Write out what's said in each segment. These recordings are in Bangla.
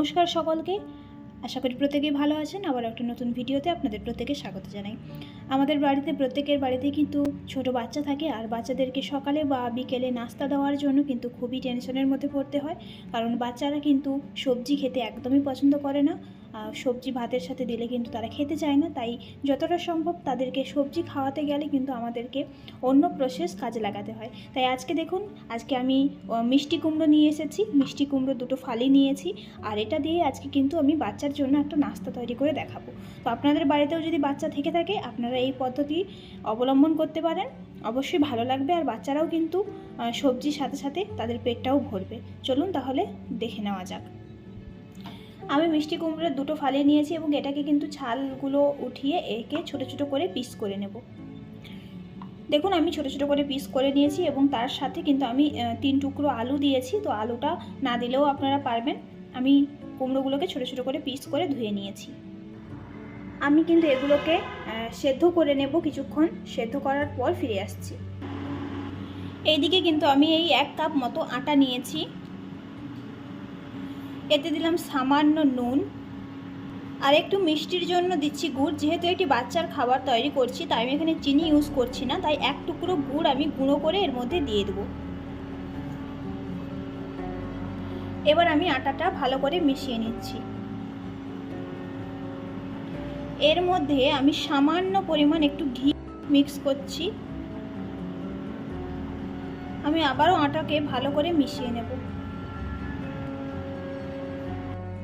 নমস্কার সকলকে। আশা করি প্রত্যেকেই ভালো আছেন। আবার একটা নতুন ভিডিওতে আপনাদের প্রত্যেকে স্বাগত জানাই। আমাদের বাড়িতে, প্রত্যেকের বাড়িতে কিন্তু ছোট বাচ্চা থাকে আর বাচ্চাদেরকে সকালে বা বিকেলে নাস্তা দেওয়ার জন্য কিন্তু খুবই টেনশনের মধ্যে পড়তে হয়। কারণ বাচ্চারা কিন্তু সবজি খেতে একদমই পছন্দ করে না। সবজি ভাতের সাথে দিলে কিন্তু তারা খেতে চায় না। তাই যতটা সম্ভব তাদেরকে সবজি খাওয়াতে গেলে কিন্তু আমাদেরকে অন্য প্রসেস কাজে লাগাতে হয়। তাই আজকে দেখুন, আজকে আমি মিষ্টি কুমড়ো নিয়ে এসেছি। মিষ্টি কুমড়ো দুটো ফালি নিয়েছি। আর এটা দিয়ে আজকে কিন্তু আমি বাচ্চার জন্য একটা নাস্তা তৈরি করে দেখাবো। তো আপনাদের বাড়িতেও যদি বাচ্চা থেকে থাকে, আপনারা এই পদ্ধতি অবলম্বন করতে পারেন। অবশ্যই ভালো লাগবে। আর বাচ্চারাও কিন্তু সবজির সাথে সাথে তাদের পেটটাও ভরবে। চলুন তাহলে দেখে নেওয়া যাক। আমি মিষ্টি কুমড়োর দুটো ফালিয়ে নিয়েছি এবং এটাকে কিন্তু ছালগুলো উঠিয়ে একে ছোট ছোট করে পিস করে নেব। দেখুন, আমি ছোট ছোট করে পিস করে নিয়েছি এবং তার সাথে কিন্তু আমি তিন টুকরো আলু দিয়েছি। তো আলুটা না দিলেও আপনারা পারবেন। আমি কুমড়োগুলোকে ছোট ছোট করে পিস করে ধুয়ে নিয়েছি। আমি কিন্তু এগুলোকে সেদ্ধ করে নেব কিছুক্ষণ। সেদ্ধ করার পর ফিরে আসছি। এইদিকে কিন্তু আমি এই এক কাপ মতো আটা নিয়েছি। এতে দিলাম সামান্য নুন। আর একটু মিষ্টির জন্য দিচ্ছি গুড়। যেহেতু একটি বাচ্চার খাবার তৈরি করছি, তাই আমি এখানে চিনি ইউজ করছি না। তাই এক টুকরো গুড় আমি গুঁড়ো করে এর মধ্যে দিয়ে দেবো। এবার আমি আটাটা ভালো করে মিশিয়ে নিচ্ছি। এর মধ্যে আমি সামান্য পরিমাণ একটু ঘি মিক্স করছি। আমি আবারও আটাকে ভালো করে মিশিয়ে নেব।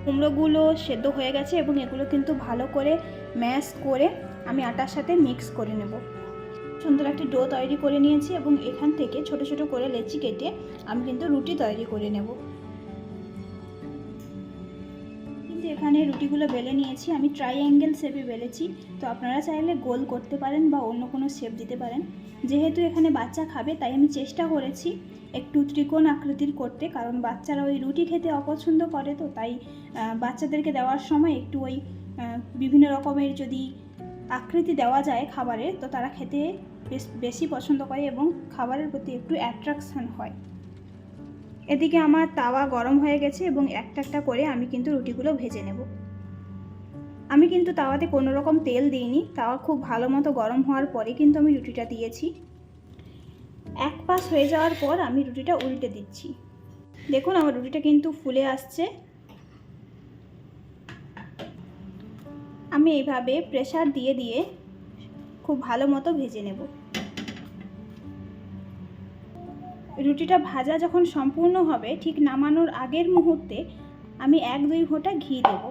কুমড়োগুলো সেদ্ধ হয়ে গেছে এবং এগুলো কিন্তু ভালো করে ম্যাশ করে আমি আটার সাথে মিক্স করে নেব। সুন্দর একটি ডো তৈরি করে নিয়েছি এবং এখান থেকে ছোট ছোট করে লেচি কেটে আমি কিন্তু রুটি তৈরি করে নেব। কিন্তু এখানে রুটিগুলো বেলে নিয়েছি, আমি ট্রাইঅ্যাঙ্গেল শেপে বেলেছি। তো আপনারা চাইলে গোল করতে পারেন বা অন্য কোনো শেপ দিতে পারেন। যেহেতু এখানে বাচ্চা খাবে, তাই আমি চেষ্টা করেছি একটু ত্রিকোণ আকৃতির করতে, কারণ বাচ্চারা ওই রুটি খেতে অপছন্দ করে তো, তাই বাচ্চাদেরকে দেওয়ার সময় একটু ওই বিভিন্ন রকমের যদি আকৃতি দেওয়া যায় খাবারের, তো তারা খেতে বেশ, বেশি পছন্দ করে এবং খাবারের প্রতি একটু অ্যাট্রাকশন হয়। এদিকে আমার তাওয়া গরম হয়ে গেছে এবং একটা একটা করে আমি কিন্তু রুটিগুলো ভেজে নেব। আমি কিন্তু তাওয়াতে কোনো রকম তেল দিইনি, তাওয়া খুব ভালো মতো গরম হওয়ার পরে কিন্তু আমি রুটিটা দিয়েছি। এক পাশ হয়ে যাওয়ার পর আমি রুটিটা উল্টে দিচ্ছি। দেখুন, আমার রুটিটা কিন্তু ফুলে আসছে। আমি এইভাবে প্রেশার দিয়ে দিয়ে খুব ভালো মতো ভেজে নেব। রুটিটা ভাজা যখন সম্পূর্ণ হবে, ঠিক নামানোর আগের মুহূর্তে আমি এক দুই ঘোঁটা ঘি দেব।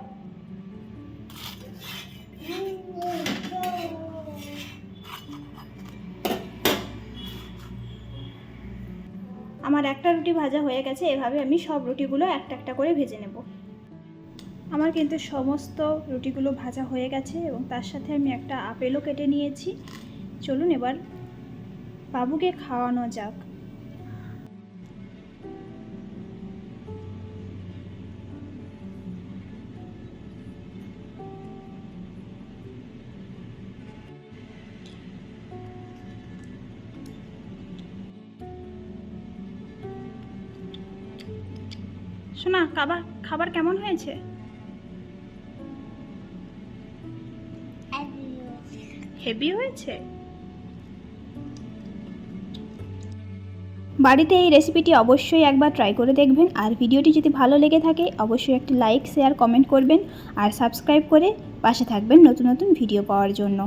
আমার একটা রুটি ভাজা হয়ে গেছে, এভাবে আমি সব রুটিগুলো একটা একটা করে ভেজে নেব। আমার কিন্তু সমস্ত রুটিগুলো ভাজা হয়ে গেছে এবং তার সাথে আমি একটা আপেলও কেটে নিয়েছি। চলুন এবার বাবুকে খাওয়ানো যাক। শোনা, খাবার খাবার কেমন হয়েছে? হেভি হয়েছে? বাড়িতে এই রেসিপিটি অবশ্যই একবার ট্রাই করে দেখবেন। আর ভিডিওটি যদি ভালো লেগে থাকে, অবশ্যই একটি লাইক শেয়ার কমেন্ট করবেন। আর সাবস্ক্রাইব করে পাশে থাকবেন নতুন নতুন ভিডিও পাওয়ার জন্য।